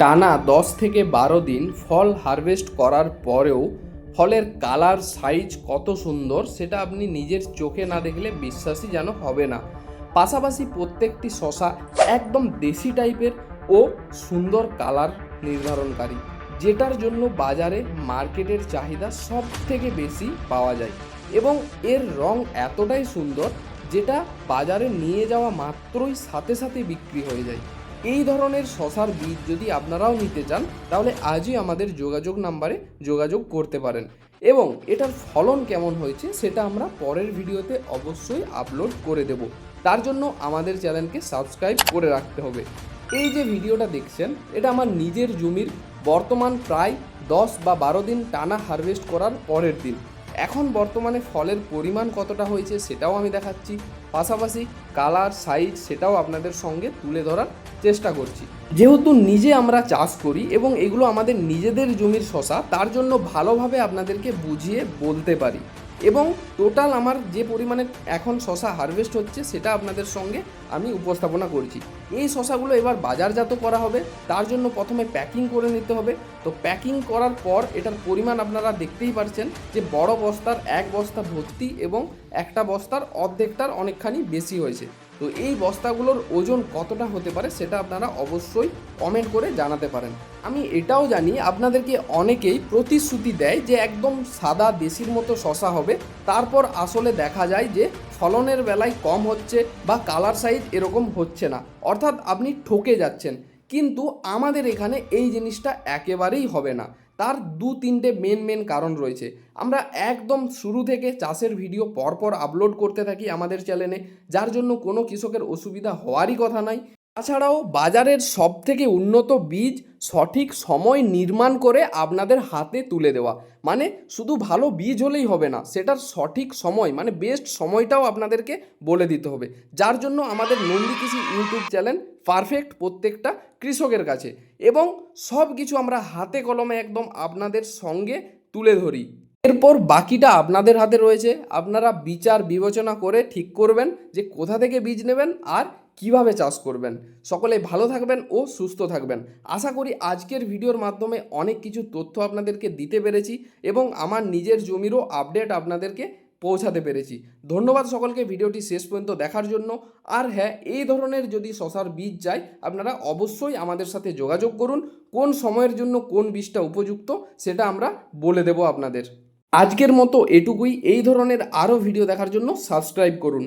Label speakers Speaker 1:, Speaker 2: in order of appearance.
Speaker 1: টানা দশ থেকে বারো দিন ফল হারভেস্ট করার পরেও ফলের কালার, সাইজ কত সুন্দর সেটা আপনি নিজের চোখে না দেখলে বিশ্বাসই যেন হবে না। পাশাপাশি প্রত্যেকটি শশা একদম দেশি টাইপের ও সুন্দর কালার নির্ধারণকারী, যেটার জন্য বাজারে মার্কেটের চাহিদা সব থেকে বেশি পাওয়া যায় এবং এর রং এতটাই সুন্দর যেটা বাজারে নিয়ে যাওয়া মাত্রই সাথে সাথে বিক্রি হয়ে যায়। এই ধরনের শশার বীজ যদি আপনারাও নিতে চান, তাহলে আজই আমাদের যোগাযোগ নাম্বারে যোগাযোগ করতে পারেন। এবং এটার ফলন কেমন হয়েছে, সেটা আমরা পরের ভিডিওতে অবশ্যই আপলোড করে দেব। তার জন্য আমাদের চ্যানেলকে সাবস্ক্রাইব করে রাখতে হবে। এই যে ভিডিওটা দেখছেন, এটা আমার নিজের জমির বর্তমান প্রায় দশ বা বারো দিন টানা হারভেস্ট করার পরের দিন। এখন বর্তমানে ফলের পরিমাণ কতটা হয়েছে, সেটাও আমি দেখাচ্ছি। পাশাপাশি কালার, সাইজ সেটাও আপনাদের সঙ্গে তুলে ধরার চেষ্টা করছি। যেহেতু নিজে আমরা চাষ করি এবং এগুলো আমাদের নিজেদের জমির শশা, তার জন্য ভালোভাবে আপনাদেরকে বুঝিয়ে বলতে পারি। এবং টোটাল আমার যে পরিমাণে এখন শশা হারভেস্ট হচ্ছে, সেটা আপনাদের সঙ্গে আমি উপস্থাপনা করছি। এই শশাগুলো এবার বাজারজাত করা হবে, তার জন্য প্রথমে প্যাকিং করে নিতে হবে। তো প্যাকিং করার পর এটার পরিমাণ আপনারা দেখতেই পারছেন যে বড় বস্তার এক বস্তা ভর্তি এবং একটা বস্তার অর্ধেকটার অনেকখানি বেশি হয়েছে। তো এই বস্তাগুলোর ওজন কতটা হতে পারে সেটা আপনারা অবশ্যই কমেন্ট করে জানাতে পারেন। আমি এটাও জানি, আপনাদেরকে অনেকেই প্রতিশ্রুতি দেয় যে একদম সাদা দেশির মতো শশা হবে। তারপর আসলে দেখা যায় যে ফলনের বেলায় কম হচ্ছে বা কালার সাইজ এরকম হচ্ছে না। অর্থাৎ আপনি ঠকে যাচ্ছেন। কিন্তু আমাদের এখানে এই জিনিসটা একেবারেই হবে না। তার দু তিনটে মেন মেন কারণ রয়েছে। আমরা একদম শুরু থেকে চাষের ভিডিও পরপর আপলোড করতে থাকি আমাদের চ্যানেলে যার জন্য কোনো কৃষকের অসুবিধা হওয়ারই কথা নাই। তাছাড়াও বাজারের সব থেকে উন্নত বীজ সঠিক সময় নির্মাণ করে আপনাদের হাতে তুলে দেওয়া। মানে শুধু ভালো বীজ হলেই হবে না, সেটার সঠিক সময় মানে বেস্ট সময়টাও আপনাদেরকে বলে দিতে হবে। যার জন্য আমাদের নন্দী কৃষি ইউটিউব চ্যানেল পারফেক্ট প্রত্যেকটা কৃষকের কাছে। এবং সব কিছু আমরা হাতে কলমে একদম আপনাদের সঙ্গে তুলে ধরি। এরপর বাকিটা আপনাদের হাতে রয়েছে। আপনারা বিচার বিবেচনা করে ঠিক করবেন যে কোথা থেকে বীজ নেবেন আর কীভাবে চাষ করবেন? সকলে ভালো থাকবেন ও সুস্থ থাকবেন। আশা করি আজকের ভিডিওর মাধ্যমে অনেক কিছু তথ্য আপনাদেরকে দিতে পেরেছি এবং আমার নিজের জমিরও আপডেট আপনাদেরকে পৌঁছাতে পেরেছি। ধন্যবাদ সকলকে, ভিডিওটি শেষ পর্যন্ত দেখার জন্য। আর হ্যাঁ এই ধরনের যদি শশার বীজ চাই আপনারা অবশ্যই আমাদের সাথে যোগাযোগ করুন। কোন সময়ের জন্য কোন বীজটা উপযুক্ত, সেটা আমরা বলে দেব আপনাদের। আজকের মতো এটুকুই। এই ধরনের আরও ভিডিও দেখার জন্য সাবস্ক্রাইব করুন।